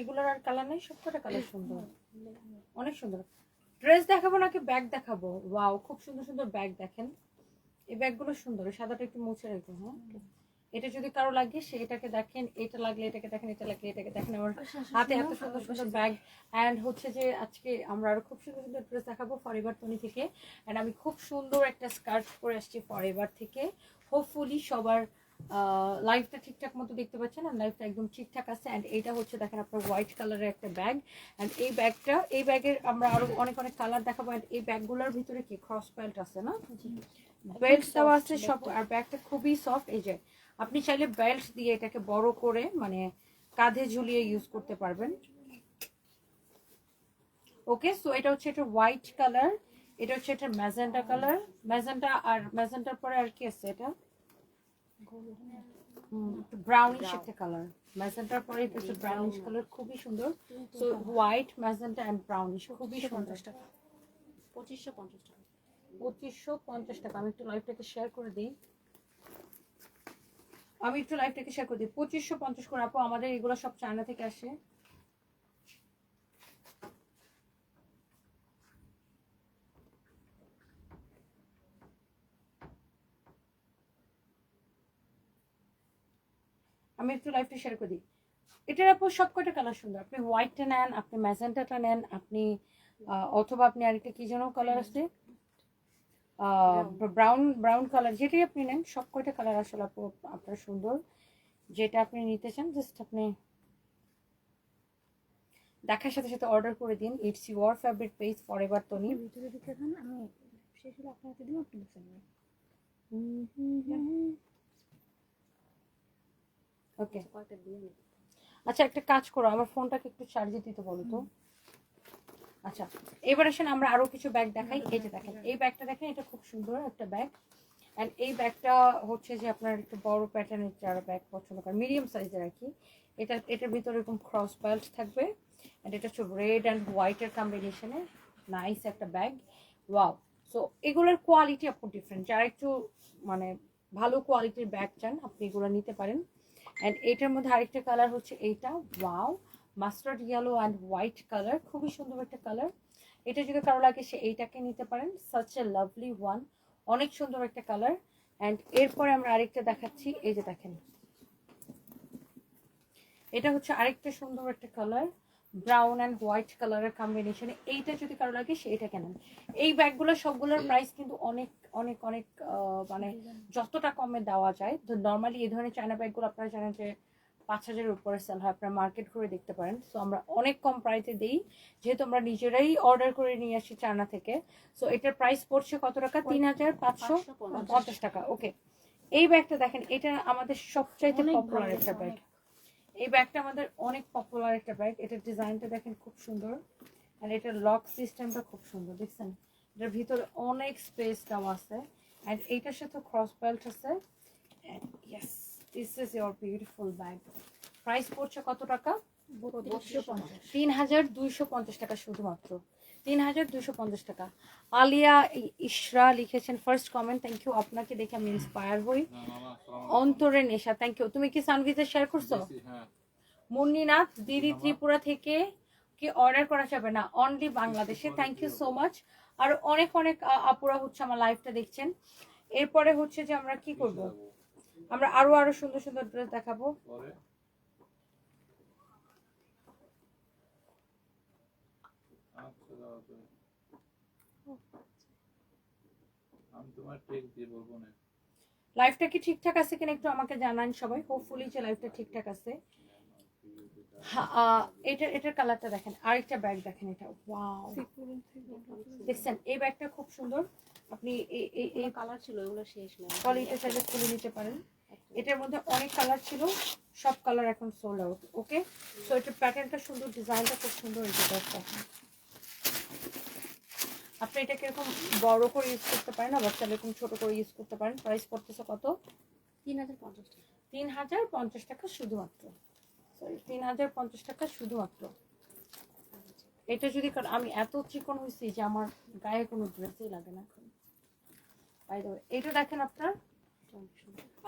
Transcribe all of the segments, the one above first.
এগুলোর আর কালার নেই সবকটা কালার সুন্দর। অনেক সুন্দর। ড্রেস দেখাবো নাকি ব্যাগ দেখাবো? ওয়াও খুব সুন্দর সুন্দর ব্যাগ দেখেন। এই ব্যাগগুলো সুন্দর সাদাটা একটু মুছে রেখো হ্যাঁ? এটা যদি কারও লাগে সে এটাকে দেখেন এটা লাগলে এটাকে দেখেন এটা লাগলে এটাকে দেখেন। আমার হাতে এত সুন্দর সুন্দর ব্যাগ অ্যান্ড হচ্ছে যে আজকে আমরা আরও খুব সুন্দর সুন্দর ড্রেস দেখাবো ফরএভার টনি থেকে। অ্যান্ড আমি খুব সুন্দর একটা স্কার্ট পরে আসছি ফরএভার থেকে। হোপফুলি সবার লাইফটা ঠিকঠাক মতো দেখতে পাচ্ছেন আর লাইফটা একদম ঠিকঠাক আছে অ্যান্ড এটা হচ্ছে দেখেন আপনার হোয়াইট কালারের একটা ব্যাগ অ্যান্ড এই ব্যাগটা এই ব্যাগের আমরা আরও অনেক অনেক কালার দেখাবো অ্যান্ড এই ব্যাগগুলোর ভিতরে কি ক্রস বেল্ট আছে না? বেল্ট দেওয়া আছে সব আর ব্যাগটা খুবই সফট এই যে আপনি চাইলে বেল্ট দিয়ে এটাকে বড় করে মানে কাঁধে ঝুলিয়ে ইউজ করতে পারবেন। ওকে সো এটা হচ্ছে এটা হোয়াইট কালার এটা হচ্ছে এটা ম্যাজেন্টা কালার ম্যাজেন্টা আর ম্যাজেন্টার পরে আর কি আছে এটা? ব্রাউনিশ একটা কালার ম্যাজেন্টার পরে এটা হচ্ছে ব্রাউনিশ কালার খুবই সুন্দর। So white magenta and brownish খুবই সুন্দর। টাকা। পঁচিশশো পঞ্চাশ টাকা। পঁচিশশো পঞ্চাশ টাকা। আমি একটু লাইভটাকে শেয়ার করে দিই। আমি একটু লাইভটাকে শেয়ার করে দিই। পঁচিশশো পঞ্চাশ করে। আপু আমাদের এগুলো সব চায়না থেকে আসে। আমি একটু লাইভটা শেয়ার করে দিই। এটার আপু সব কয়টা কালার সুন্দর? আপনি হোয়াইটটা নেন আপনি ম্যাজেন্টাটা নেন আপনি অথবা আপনি আরেকটা কি যেন কালার আছে? ব্রাউন ব্রাউন কালার যেটাই আপনি নেন সব কয়টা কালার আসলে আপু আপনার সুন্দর। যেটা আপনি নিতে চান জাস্ট আপনি দেখার সাথে সাথে অর্ডার করে দিন। It's your favourite page for ever Toni ভিতরে দিতে আমি শেষ হলে আপনার হাতে দিব আপনি ওকে কয়টা দিয়ে নিন আচ্ছা একটা কাজ করো আমার ফোনটাকে একটু চার্জে দিতে বলো তো। আচ্ছা এবার আসেন আমরা আরও কিছু ব্যাগ দেখাই। এই যে দেখেন এই ব্যাগটা দেখেন এটা খুব সুন্দর একটা ব্যাগ অ্যান্ড এই ব্যাগটা হচ্ছে যে আপনার একটু বড় প্যাটার্নের যারা ব্যাগ পছন্দ করেন মিডিয়াম সাইজের আর কি। এটা এটার ভিতরে এরকম ক্রস বেল্ট থাকবে। অ্যান্ড এটা হচ্ছে রেড অ্যান্ড হোয়াইটের কম্বিনেশনে নাইস একটা ব্যাগ ওয়াও সো এগুলোর কোয়ালিটি আপু ডিফারেন্ট যারা একটু মানে ভালো কোয়ালিটির ব্যাগ চান আপনি এগুলো নিতে পারেন। অ্যান্ড এটার মধ্যে আরেকটা কালার হচ্ছে এইটা। Wow mustard yellow and white colour খুবই সুন্দর একটা কালার এটা যদি কারও লাগে, সে এইটাকে নিতে পারেন। সাচ এ লাভলি ওয়ান অনেক সুন্দর একটা কালার অ্যান্ড এরপরে আমরা আরেকটা দেখাচ্ছি। এই যে দেখেন। এটা হচ্ছে আরেকটা সুন্দর একটা কালার ব্রাউন অ্যান্ড হোয়াইট কালারের কম্বিনেশনে এইটা যদি কারও লাগে সেইটা কেনেন। এই ব্যাগগুলো সবগুলোর প্রাইস কিন্তু অনেক অনেক অনেক মানে যতটা কমে দেওয়া যায়। তো নর্মালি এই ধরনের চায়না ব্যাগগুলো আপনারা জানেন যে পাঁচ হাজারের উপরে সেল হয়। আপনারা মার্কেট করে দেখতে পারেন। সো আমরা অনেক কম প্রাইসে দিই। যেহেতু আমরা নিজেরাই অর্ডার করে নিয়ে আসি চায়না থেকে। সো এটার প্রাইস পড়ছে কত টাকা? তিন হাজার পাঁচশো পঞ্চাশ। টাকা। ওকে এই ব্যাগটা দেখেন এটা আমাদের সবচাইতে পপুলার একটা ব্যাগ। এই ব্যাগটা আমাদের অনেক পপুলার একটা ব্যাগ এটার ডিজাইনটা দেখেন খুব সুন্দর। আর এটার লক সিস্টেমটা খুব সুন্দর দেখছেন? এটার ভিতরে অনেক স্পেস দেওয়া আছে। অ্যান্ড এইটার সাথে ক্রস বেল্ট আছে। Yes this is your beautiful bag price পড়ছে কত টাকা? তিন হাজার দুইশো পঞ্চাশ টাকা শুধুমাত্র। তিন হাজার দুশো পঞ্চাশ টাকা। আলিয়া ইশরা লিখেছেন ফার্স্ট কমেন্ট থ্যাংক ইউ আপনাকে দেখে আমি ইন্সপায়ার হই। অন্তরে নেশা থ্যাংক ইউ তুমি কি সানভিজে শেয়ার করছ? হ্যাঁ। মুন্নিনাথ দিদি ত্রিপুরা থেকে কি অর্ডার করা যাবে না? অনলি বাংলাদেশে থ্যাংক ইউ সো মাচ আর অনেক অনেক আপুরা হচ্ছে আমার লাইভটা দেখছেন। এরপরে হচ্ছে যে আমরা কি করব? আমরা আরও আরও সুন্দর সুন্দর ড্রেস দেখাবো পরে আচ্ছা দাও তো। আমি তোমার টেক দিয়ে বলব না। লাইফটা কি ঠিকঠাক আছে কিনা একটু আমাকে জানান সবাই। হোপফুলি যে লাইফটা ঠিকঠাক আছে। হ্যাঁ, আহ, এটার এটার কালারটা দেখেন। আরেকটা ব্যাগ দেখেন এটা। ওয়াও দেখছেন এই ব্যাগটা খুব সুন্দর। আপনি এই এই কালার ছিল ওগুলো শেষ নেই কোয়ালিটি চাইলে খুলে নিতে পারেন। এটার মধ্যে অনেক কালার ছিল সব কালার এখন সোল্ড আউট ওকে সো এটার প্যাটার্নটা সুন্দর ডিজাইনটা খুব সুন্দর যে দেখেন আপনি এটা কীরকম বড় করে ইউজ করতে পারেন আবার চাইলে এরকম ছোট করে ইউজ করতে পারেন। প্রাইস পড়তেছে কত? তিন হাজার পঞ্চাশ টাকা। তিন হাজার পঞ্চাশ টাকা শুধুমাত্র। সরি তিন হাজার পঞ্চাশ টাকা শুধুমাত্র। এটা যদি আমি এত চিকন হয়েছি যে আমার গায়ে কোনো ড্রেসই লাগে না এখন। এটা দেখেন আপনার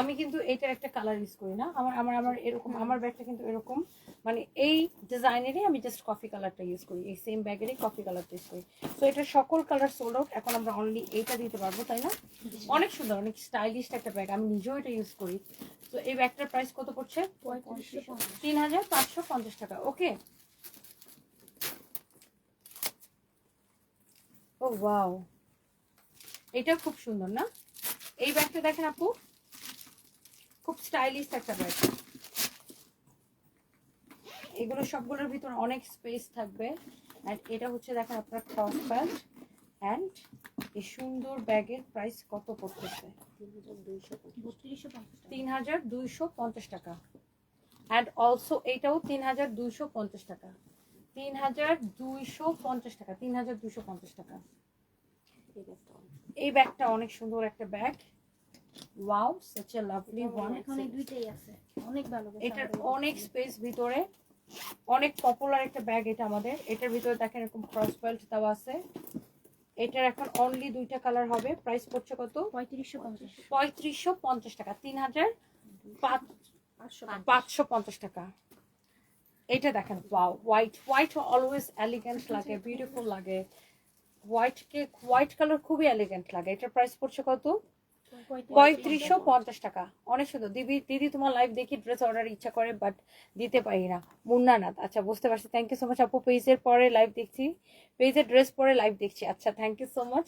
আমি কিন্তু এটার একটা কালার ইউজ করি না। আমার আমার আমার এরকম, আমার ব্যাগটা কিন্তু এরকম। মানে এই ডিজাইনেরই আমি জাস্ট কফি কালারটা ইউজ করি। এই সেম ব্যাগেরই কফি কালারটা ইউজ করি। তো এটার সকল কালার সোল্ড আউট এখন আমরা অনলি এইটা দিতে পারব, তাই না? অনেক সুন্দর, অনেক স্টাইলিশ একটা ব্যাগ আমি নিজেও এটা ইউজ করি। তো এই ব্যাগটার প্রাইস কত পড়ছে? তিন হাজার পাঁচশো পঞ্চাশ টাকা। ওকে ও ওয়াও এটা খুব সুন্দর, না? এই ব্যাগটা দেখেন আপু, খুব স্টাইলিশ একটা ব্যাগ। এগুলো সবগুলোর ভিতর অনেক স্পেস থাকবে। অ্যান্ড এটা হচ্ছে দেখেন আপনার ক্রস প্যান্ট অ্যান্ড এই সুন্দর ব্যাগের প্রাইস কত পড়তেছে? তিন হাজার দুইশো পঞ্চাশ টাকা। অ্যান্ড অলসো এইটাও তিন হাজার দুইশো পঞ্চাশ টাকা। তিন হাজার দুইশো পঞ্চাশ টাকা তিন হাজার দুইশো পঞ্চাশ টাকা। এই ব্যাগটা অনেক সুন্দর একটা bag. Wow such a lovely one এখানে দুইটাই আছে। অনেক ভালো এটার অনেক স্পেস ভিতরে। অনেক পপুলার একটা ব্যাগ এটা আমাদের। এটার ভিতরে দেখেন এরকম ক্রস বেল্ট দেওয়া আছে। এটার এখন অনলি দুইটা কালার হবে। প্রাইস পড়ছে কত? পঁয়ত্রিশশো পঞ্চাশ। পঁয়ত্রিশশো পঞ্চাশ টাকা। তিন হাজার পাঁচ পাঁচশো পাঁচশো পঞ্চাশ টাকা। এটা দেখেন wow white white always elegant লাগে বিউটিফুল লাগে। হোয়াইট কে হোয়াইট কালার খুবই এলিগেন্ট লাগে। এটার প্রাইস পড়ছে কত? পঁয়ত্রিশশো পঞ্চাশ টাকা। অনেক সুন্দর দিদি দিদি তোমার লাইভ দেখি ড্রেস অর্ডার ইচ্ছা করে বাট দিতে পারি না। মুন্নানাথ আচ্ছা বুঝতে পারছি। থ্যাংক ইউ সো মাচ আপু পেজের পরে লাইভ দেখছি। পেজের ড্রেস পরে লাইভ দেখছি। আচ্ছা থ্যাংক ইউ সো মাচ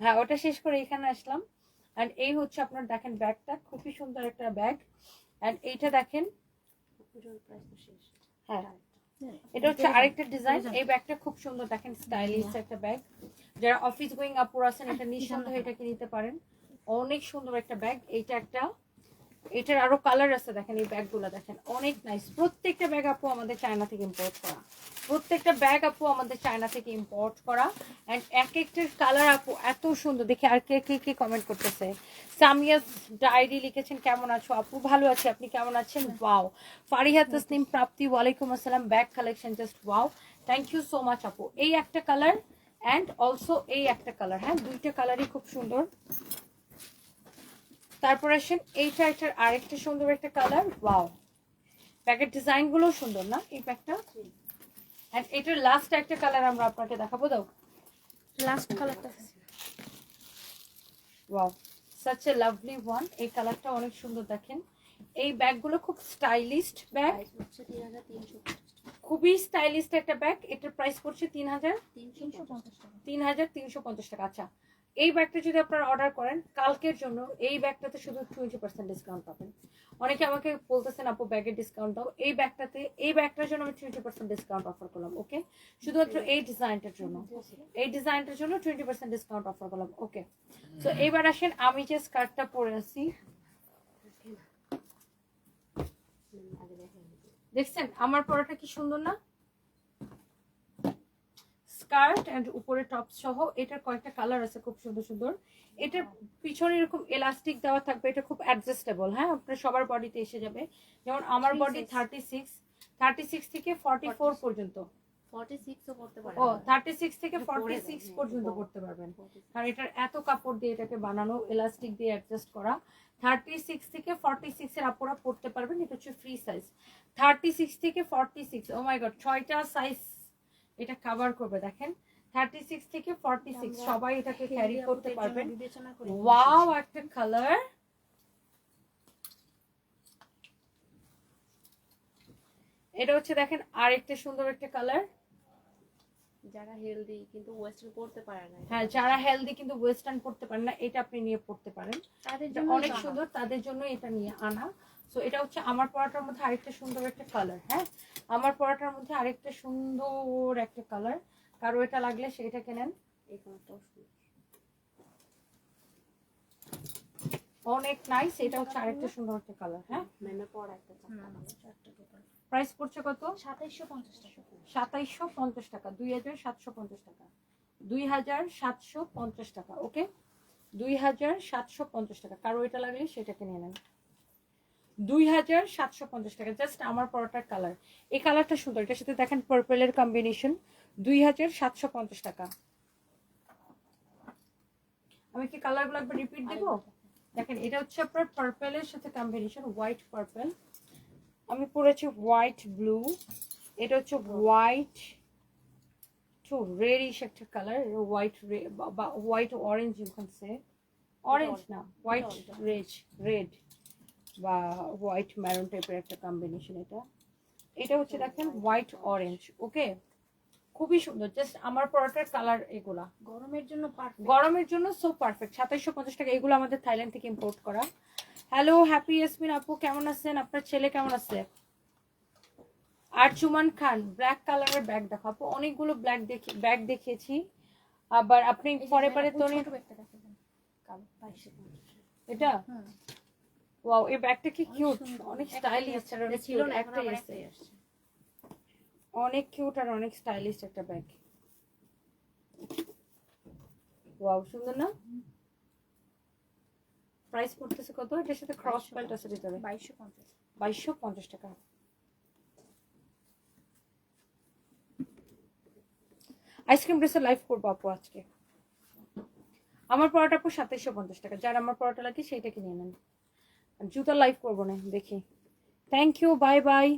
হ্যাঁ ওটা শেষ করে এখানে আসলাম। অ্যান্ড এই হচ্ছে আপনার দেখেন ব্যাগটা খুবই সুন্দর একটা ব্যাগ। অ্যান্ড এইটা দেখেন। হ্যাঁ। এটা হচ্ছে আরেকটা ডিজাইন এই ব্যাগটা খুব সুন্দর। দেখেন স্টাইলিশ একটা ব্যাগ যারা অফিস গোয়িং আপুর আছেন এটা নিঃসন্দেহে এটাকে নিতে পারেন। অনেক সুন্দর একটা ব্যাগ এইটা একটা এটার আরও কালার আছে, দেখেন এই ব্যাগগুলো দেখেন। অনেক নাইস প্রত্যেকটা ব্যাগ আপু আমাদের চায়না থেকে ইম্পোর্ট করা। প্রত্যেকটা ব্যাগ আপু আমাদের চায়না থেকে ইম্পোর্ট করা। অ্যান্ড এক একটার কালার আপু এত সুন্দর। দেখি আর কে কে কে কমেন্ট করতেছে। সামিয়াস ডায়েরি লিখেছেন, কেমন আছো আপু? ভালো আছি। আপনি কেমন আছেন? ওয়াও ফারিহা তসনিম প্রাপ্তি, ওয়ালাইকুম আসসালাম। Bag collection just wow thank you so much আপু। এই একটা কালার অ্যান্ড অলসো এই একটা কালার হ্যাঁ দুইটা কালারই খুব সুন্দর। তারপর আসেন এইটা এটার আরেকটা সুন্দর একটা কালার ওয়াও প্যাকেট ডিজাইনগুলো সুন্দর না? এই প্যাকটা এন্ড এটার লাস্ট একটা কালার আমরা আপনাকে দেখাবো দাও। লাস্ট কালারটা wow such a lovely one এই কালারটা অনেক সুন্দর দেখেন। এই ব্যাগগুলো খুব স্টাইলিস্ট ব্যাগ খুবই স্টাইলিশ একটা ব্যাগ এটার প্রাইস পড়ছে তিন হাজার তিন হাজার তিনশো পঞ্চাশ টাকা আচ্ছা। এই ব্যাগটা যদি আপনারা অর্ডার করেন কালকের জন্য এই ব্যাগটাতে শুধু টোয়েন্টি পার্সেন্ট ডিসকাউন্ট পাবেন। অনেকে আমাকে বলতেছেন আপু ব্যাগের ডিসকাউন্ট দাও। এই ব্যাগটাতে এই ব্যাগটার জন্য আমি টোয়েন্টি পার্সেন্ট ডিসকাউন্ট অফার করলাম ওকে শুধুমাত্র এই ডিজাইনটার জন্য। এই ডিজাইনটার জন্য টোয়েন্টি পার্সেন্ট ডিসকাউন্ট অফার করলাম ওকে তো এইবার আসেন আমি যে স্কার্টটা পরে আছি। দেখছেন আমার পরাটা কি সুন্দর না? স্কার্ট এন্ড উপরে টপ সহ এটার কয়েকটা কালার আছে খুব সুন্দর সুন্দর। এটার পিছনে এরকম এলাস্টিক দেওয়া থাকবে এটা খুব অ্যাডজাস্টেবল হ্যাঁ? আপনার সবার বডিতে এসে যাবে। যেমন আমার body thirty six thirty six থেকে ফর্টি ফোর পর্যন্ত। ও থার্টি সিক্স থেকে ফর্টি সিক্স পর্যন্ত করতে পারবেন। কারণ এটার এত কাপড় দিয়ে এটাকে বানানো এলাস্টিক দিয়ে অ্যাডজাস্ট করা। থার্টি সিক্স থেকে ফর্টি সিক্স এর আপুরা পড়তে পারবেন এটা হচ্ছে ফ্রি সাইজ থার্টি সিক্স থেকে forty six oh my God ছয়টা সাইজ এটা কভার করবে দেখেন। থার্টি সিক্স থেকে ফর্টি সিক্স সবাই এটাকে ক্যারি করতে পারবেন। ওয়াও একটা কালার এটা হচ্ছে দেখেন আরেকটা সুন্দর একটা কালার যারা হেলদি কিন্তু ওয়েস্টার্ন করতে পারে না হ্যাঁ যারা হেলদি কিন্তু ওয়েস্টার্ন পড়তে পারেন না এটা আপনি নিয়ে পড়তে পারেন। তাদের জন্য অনেক সুন্দর তাদের জন্য এটা নিয়ে আনা। সো এটা হচ্ছে আমার পরাটার মধ্যে আরেকটা সুন্দর একটা কালার হ্যাঁ? আমার পরাটার মধ্যে আরেকটা সুন্দর একটা কালার কারও এটা লাগলে সেটা কেনেন অনেক নাইস এটা হচ্ছে আরেকটা সুন্দর একটা কালার হ্যাঁ? পড়া একটা প্রাইস পড়ছে কত? সাতাইশশো পঞ্চাশ টাকা। সাতাইশশো পঞ্চাশ টাকা দুই হাজার সাতশো পঞ্চাশ টাকা। দুই হাজার সাতশো পঞ্চাশ টাকা ওকে? দুই হাজার সাতশো পঞ্চাশ টাকা। কারও এটা লাগলে সেটাকে নিয়ে নেন। দুই হাজার সাতশো পঞ্চাশ টাকা জাস্ট আমার পরোটার কালার এই কালারটা সুন্দর এটার সাথে দেখেন পার্পেলের কম্বিনেশন দুই হাজার সাতশো পঞ্চাশ টাকা। আমি কি কালারগুলো একবার রিপিট দিব? দেখেন এটা হচ্ছে আপনার পার্পেলের সাথে কম্বিনেশন হোয়াইট পার্পেল আমি পরেছি হোয়াইট ব্লু। এটা হচ্ছে হোয়াইট টু রেডিশ একটা কালার হোয়াইট বা white orange you can say orange না হোয়াইট রেড রেড বা হোয়াইট ম্যারুন টাইপের একটা কম্বিনেশন এটা। এটা হচ্ছে দেখেন হোয়াইট অরেঞ্জ ওকে? খুবই সুন্দর জাস্ট আমার পরোটার কালার এগুলা। গরমের জন্য পারফেক্ট গরমের জন্য সো পারফেক্ট সাতাইশশো পঞ্চাশ টাকা এগুলো আমাদের থাইল্যান্ড থেকে ইম্পোর্ট করা। হ্যালো হ্যাপি ইয়াসমিন আপু কেমন আছেন? আপনার ছেলে কেমন আছে? আরজুমান খান ব্ল্যাক কালারের ব্যাগ দেখো আপু অনেকগুলো ব্ল্যাক দেখি ব্যাগ দেখিয়েছি। আবার আপনি পরে পরে তো এটা? ওয়াও এই ব্যাগটা কি কিউট অনেক স্টাইলিশ ছিল না একটাই আসছে অনেক কিউট আর অনেক স্টাইলিশ একটা ব্যাগ ওয়াও সুন্দর না? প্রাইস পড়তেছে কত? এটার সাথে ক্রস বেল্ট আছে ভিতরে বাইশশো পঞ্চাশ। বাইশশো পঞ্চাশ টাকা। আইসক্রিম ড্রেসের লাইভ করব আপু আজকে। আমার পরোটা আপু সাতাইশশো পঞ্চাশ টাকা। যার আমার পরোটা লাগে সেইটা কিনে নেন। আর জুতার লাইভ করব না দেখি। Thank you bye bye